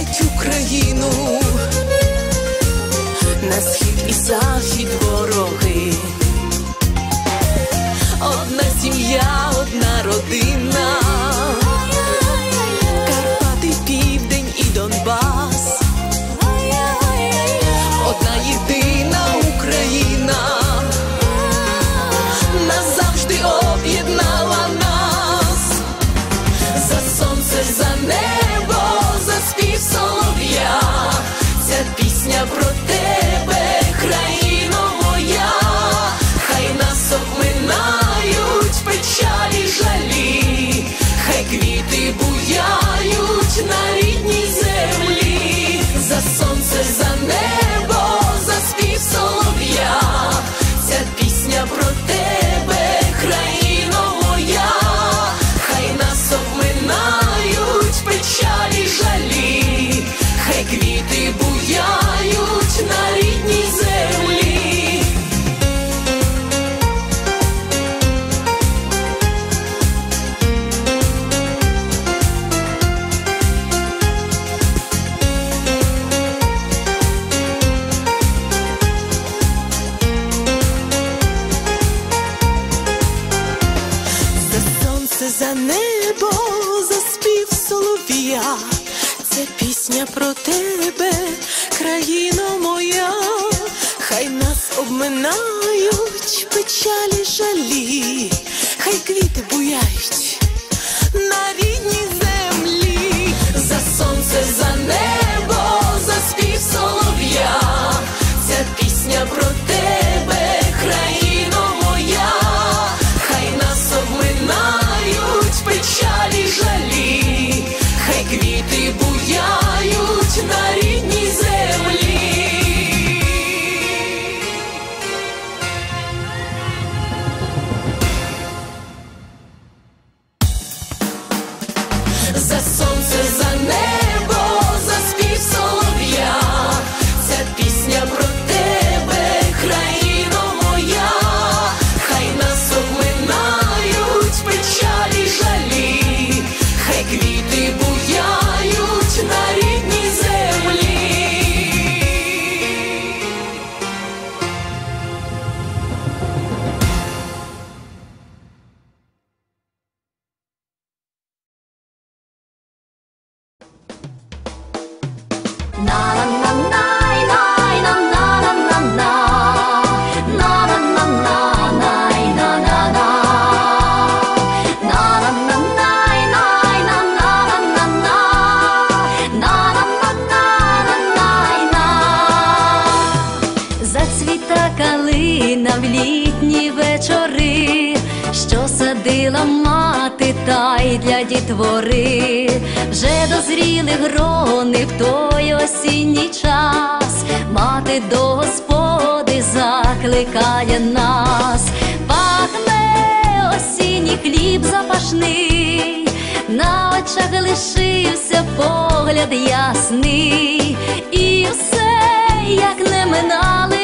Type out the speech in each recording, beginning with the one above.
люблять Україну на схід і захід ворог. This is. Про тебе, країно моя, хай нас обминають печалі жалі, хай квіти буяють na na na na. Та для дітвори, вже дозріли грони в той осінній час, мати до господи закликає нас, пахне осінній хліб запашний, на очах лишився погляд ясний, і все, як не минали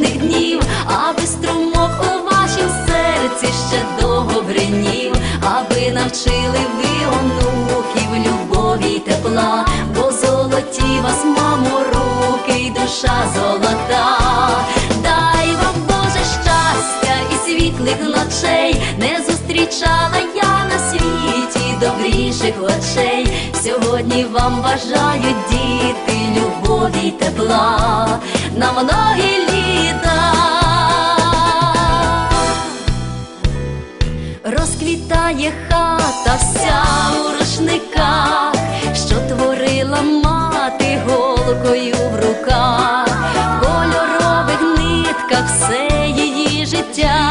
сонячних днів, аби струмок у вашім серці ще довго бринів, аби навчили ви онуків любові й тепла, бо золоті вас, мамо, руки й душа золота. Дай вам Боже щастя і світлих ночей, не зустрічала я на світі добріших очей. Сьогодні вам бажають діти тепла на многі літа. Розквітає хата вся у рушниках, що творила мати голкою в руках, в кольорових нитках все її життя,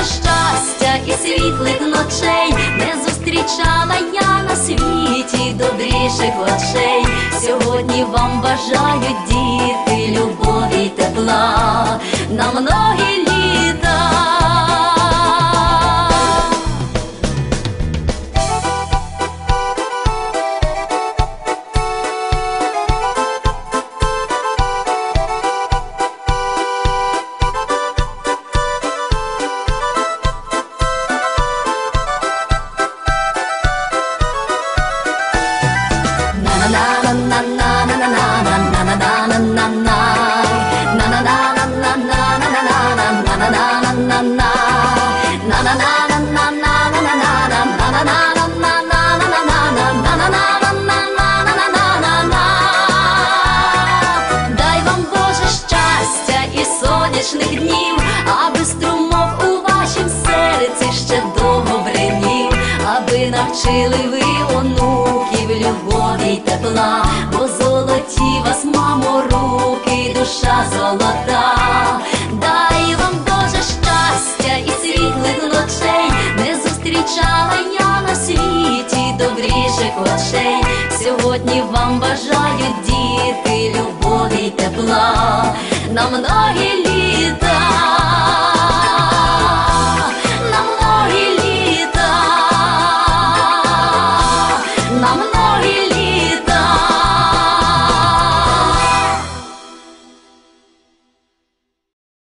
Дай щастя і світлих ночей, не зустрічала я на світі добріших очей. Сьогодні вам бажають діти, любові й тепла на многі літа. Навчили ви онуків любові й тепла, бо золоті вас, мамо, руки, душа золота. Дай вам Боже щастя і світлих ночей, не зустрічала я на світі добріших очей. Сьогодні вам бажають діти, любові й тепла на многі літа.